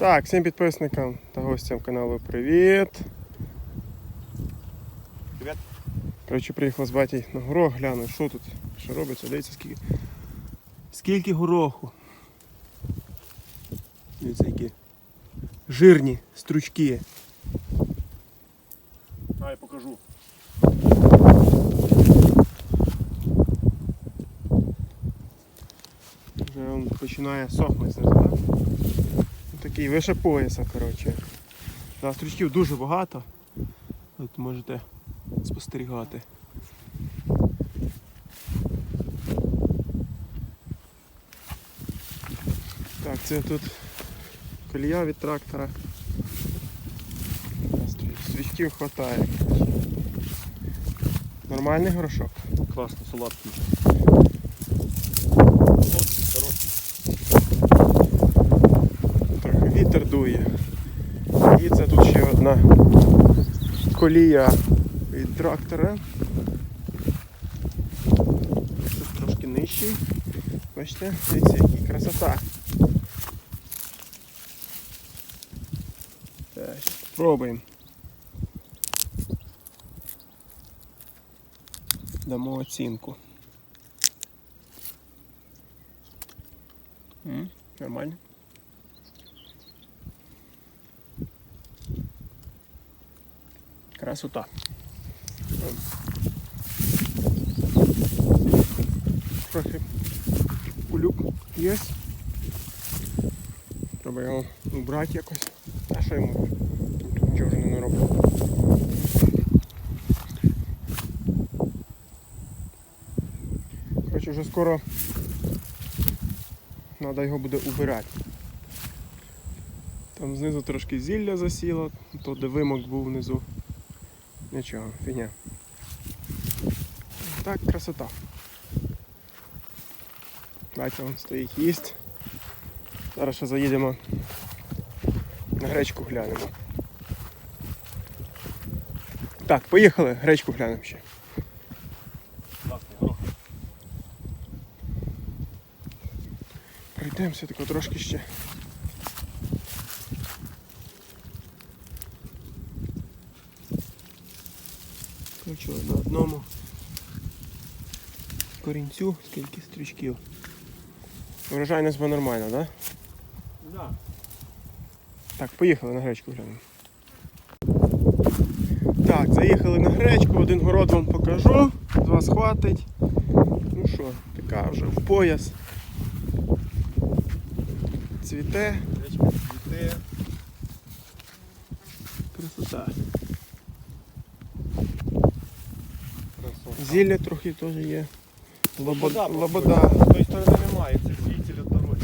Так, всім підписникам та гостям каналу привіт. Привіт. Коротше, приїхав з батій на горох, гляну, що тут, що робиться, дивіться скільки. Скільки гороху. Дивіться, які жирні стручки. Я покажу. Вже він починає сохнути так? Такий вище пояса, коротше. Да, стручків дуже багато. От можете спостерігати. Так, це тут колія від трактора. Стрі- Стрічків хватає. Нормальний горошок. Класно, салатки. Трохи вітер дує. І це тут ще одна колія від трактора. Тут трошки нижчий. Бачите, дивіться, який красота. Так, спробуємо. Дамо оцінку. Нормально. Красота. Трохи кулюк є. Треба його убрати якось. А що йому? Тут нічого не нароблю. Коротше, вже скоро треба його буде убирати. Там знизу трошки зілля засіло, то де вимок був внизу. Нічого, фігня. Так, красота. Бачите, він стоїть їсть. Зараз ще заїдемо на гречку глянемо. Так, поїхали, гречку глянемо ще. Пройдемося тако трошки ще. Коротше, на одному корінцю скільки стрічків. Врожайність була нормальна, так? Да? Да. Так, поїхали на гречку глянемо. Так, заїхали на гречку, один город вам покажу, з вас хватить. Ну що, така вже в пояс. Цвіте, Речка цвіте. красота. Красота. Зілля трохи теж є. Лобода. Лобода. З тої сторони немає, це світіль від дороги.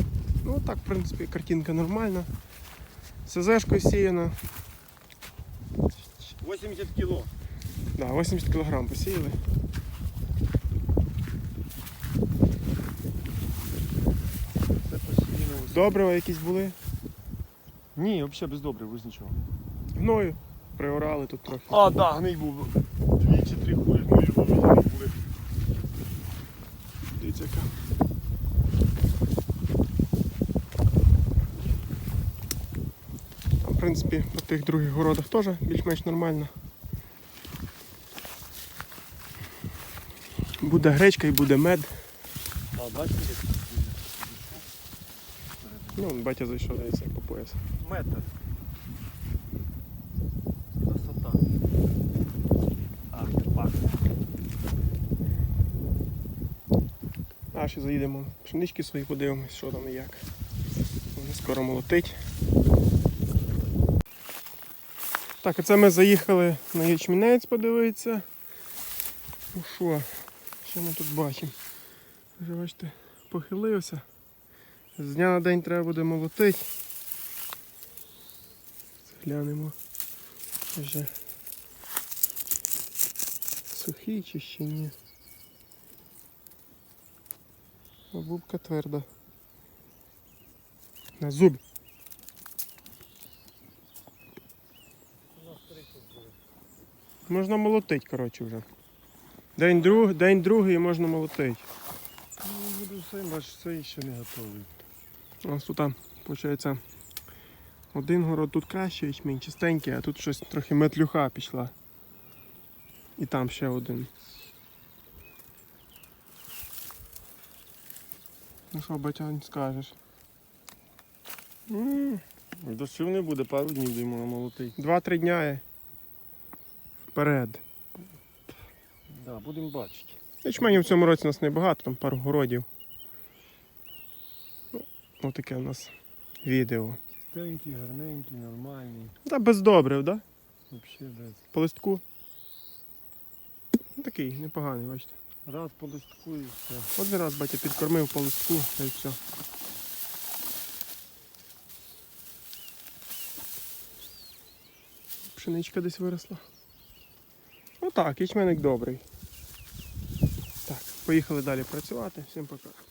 Ну так, в принципі, картинка нормальна. СЗшкою сіяна. 80 кіло. Да, 80 кг посіяли. Це посіяно. Добрива якісь були. Ні, взагалі без добрив, без нічого. Гною приорали тут трохи. А, да, гний був. Чи три кулі гною були. Дивіться яка. Там, в принципі, по тих других городах теж більш-менш нормально. Буде гречка і буде мед. А, бачите? Ну, батя зайшов, дивіться, по пояс. Метр. Ще заїдемо пшенички свої подивимось, що там і як. Вже скоро молотить. Так, оце ми заїхали на ячмінець подивитися. Ну що, що ми тут бачимо? Вже бачите, похилився. З дня на день треба буде молотити. Глянемо. Вже сухий чи ще ні. А Бубка тверда. На зуб. Можна молотить, коротше, вже. День, друг, день другий і можна молотить. Ну, буду все, бач, це ще не готовий. У нас тут, виходить, Один город тут краще, ячмінь чистенький, а тут щось трохи метлюха пішла. І там ще один. Ну що, батянь, скажеш? Дощів не буде, пару днів даємо на молотий. Два-три дня і вперед. Да, будемо бачити. Ячменю в цьому році у нас небагато, там пару городів. Ну, Отаке у нас відео. Чистенький, гарненький, нормальний. Та без добрив, да? Взагалі без. По листку. Ну, такий, непоганий, бачите. Раз по листку і все. Один раз батя підкормив по листку й все. Пшеничка десь виросла. Ну так, ячменник добрий. Так, поїхали далі працювати. Всім пока.